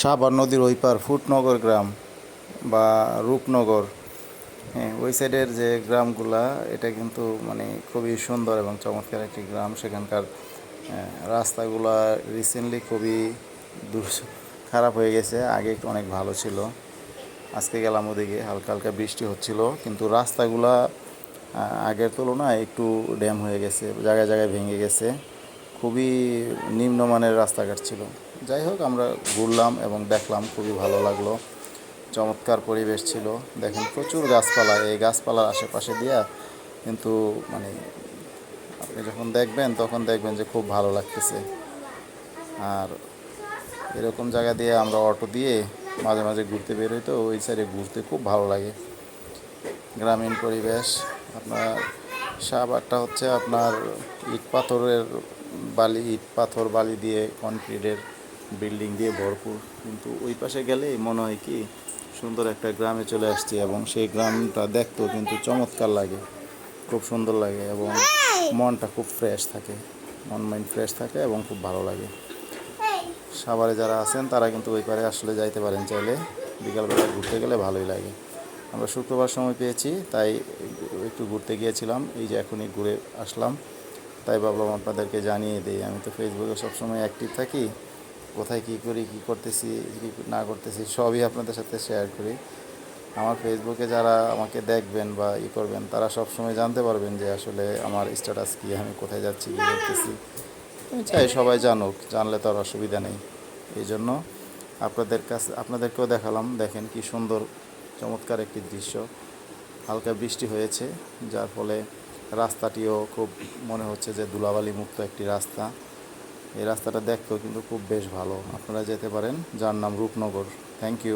সাভার নদীর ওই পার ফুটনগর গ্রাম বা রূপনগর হ্যাঁ ওই সাইডের যে গ্রামগুলা, এটা কিন্তু মানে খুবই সুন্দর এবং চমৎকার একটি গ্রাম। সেখানকার রাস্তাগুলা রিসেন্টলি খুবই খারাপ হয়ে গেছে। আগে একটু অনেক ভালো ছিল। আজকে গেলাম ওদিকে, হালকা হালকা বৃষ্টি হচ্ছিল। কিন্তু রাস্তাগুলা আগের তুলনায় একটু ড্যাম হয়ে গেছে, জায়গায় জায়গায় ভেঙে গেছে। খুবই নিম্নমানের রাস্তাঘাট ছিল। যাই হোক, আমরা ঘুরলাম এবং দেখলাম খুবই ভালো লাগল। চমৎকার পরিবেশ ছিল। দেখেন প্রচুর গাছপালা। এই গাছপালার আশেপাশে দিয়া কিন্তু মানে আপনি যখন দেখবেন, তখন দেখবেন যে খুব ভালো লাগতেছে। আর এরকম জায়গা দিয়ে আমরা অটো দিয়ে মাঝে মাঝে ঘুরতে বেরোই তো ওই সাইডে ঘুরতে খুব ভালো লাগে। গ্রামীণ পরিবেশ। আপনার সাভারটা হচ্ছে আপনার ইট পাথরের বালি ইট, পাথর, বালি দিয়ে কনক্রিটের বিল্ডিং দিয়ে ভরপুর। কিন্তু ওই পাশে গেলেই মনে হয় কি, সুন্দর একটা গ্রামে চলে আসছি এবং সেই গ্রামটা দেখতেও কিন্তু চমৎকার লাগে, খুব সুন্দর লাগে এবং মনটা খুব ফ্রেশ থাকে, মন মাইন্ড ফ্রেশ থাকে এবং খুব ভালো লাগে। সাভারে যারা আছেন, তারা কিন্তু ওই পারে আসলে যাইতে পারেন চাইলে, বিকালবেলা ঘুরতে গেলে ভালোই লাগে। আমরা শুক্রবার সময় পেয়েছি, তাই একটু ঘুরতে গিয়েছিলাম, এই যে এখনই ঘুরে আসলাম। তাই ভাবলাম আপনাদেরকে জানিয়ে দিই। আমি তো ফেসবুকে সবসময় অ্যাক্টিভ থাকি। কোথায় কী করি, কী করতেছি, কী না করতেছি, সবই আপনাদের সাথে শেয়ার করি। আমার ফেসবুকে যারা আমাকে দেখবেন বা ই করবেন, তারা সব সময় জানতে পারবেন যে আসলে আমার স্ট্যাটাস কী, আমি কোথায় যাচ্ছি, কী করতেছি। আমি চাই সবাই জানুক, জানলে তো আর অসুবিধা নেই। এই জন্য আপনাদের কাছে, আপনাদেরকেও দেখালাম, দেখেন কি সুন্দর, চমৎকার একটি দৃশ্য। হালকা বৃষ্টি হয়েছে, যার ফলে রাস্তাটিও খুব মনে হচ্ছে যে দুলাবালি মুক্ত একটি রাস্তা। এই রাস্তাটা দেখতেও কিন্তু খুব বেশ ভালো। আপনারা যেতে পারেন। যার নাম রূপনগর। Thank you